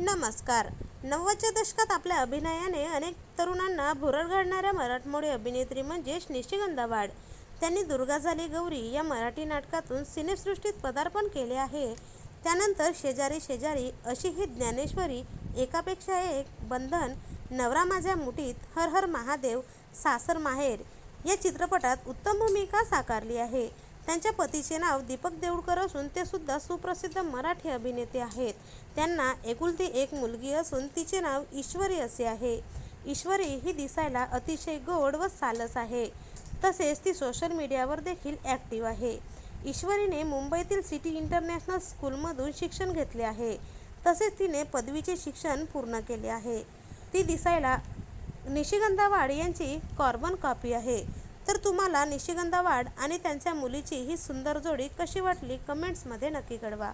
नमस्कार. नव्वदच्या दशकात आपल्या अभिनयाने अनेक तरुणांना भुरळ घालणाऱ्या मराठमोळी अभिनेत्री म्हणजेच निशिगंधा वाड त्यांनी दुर्गा झाली गौरी या मराठी नाटकातून सिनेसृष्टीत पदार्पण केले आहे. त्यानंतर शेजारी शेजारी अशी ही ज्ञानेश्वरी एकापेक्षा एक बंधन नवरा माझ्या मुठीत हर हर महादेव सासर माहेर या चित्रपटात उत्तम भूमिका साकारली आहे. त्यांच्या पतीचे नाव दीपक देऊळकर असून ते सुद्धा सुप्रसिद्ध मराठी अभिनेते आहेत. त्यांना एकुलती एक मुलगी असून तिचे नाव ईश्वरी असे आहे. ईश्वरी ही दिसायला अतिशय गोड व सालस आहे. तसेच ती सोशल मीडियावर देखील ॲक्टिव्ह आहे. ईश्वरीने मुंबईतील सिटी इंटरनॅशनल स्कूलमधून शिक्षण घेतले आहे. तसेच तिने पदवीचे शिक्षण पूर्ण केले आहे. ती दिसायला निशिगंधा वाड यांची कॉर्बन कॉपी आहे. तर तुम्हाला निशिगंधा वाड आणि त्यांच्या मुलीची ही सुंदर जोडी कशी वाटली कमेंट्समध्ये नक्की कळवा.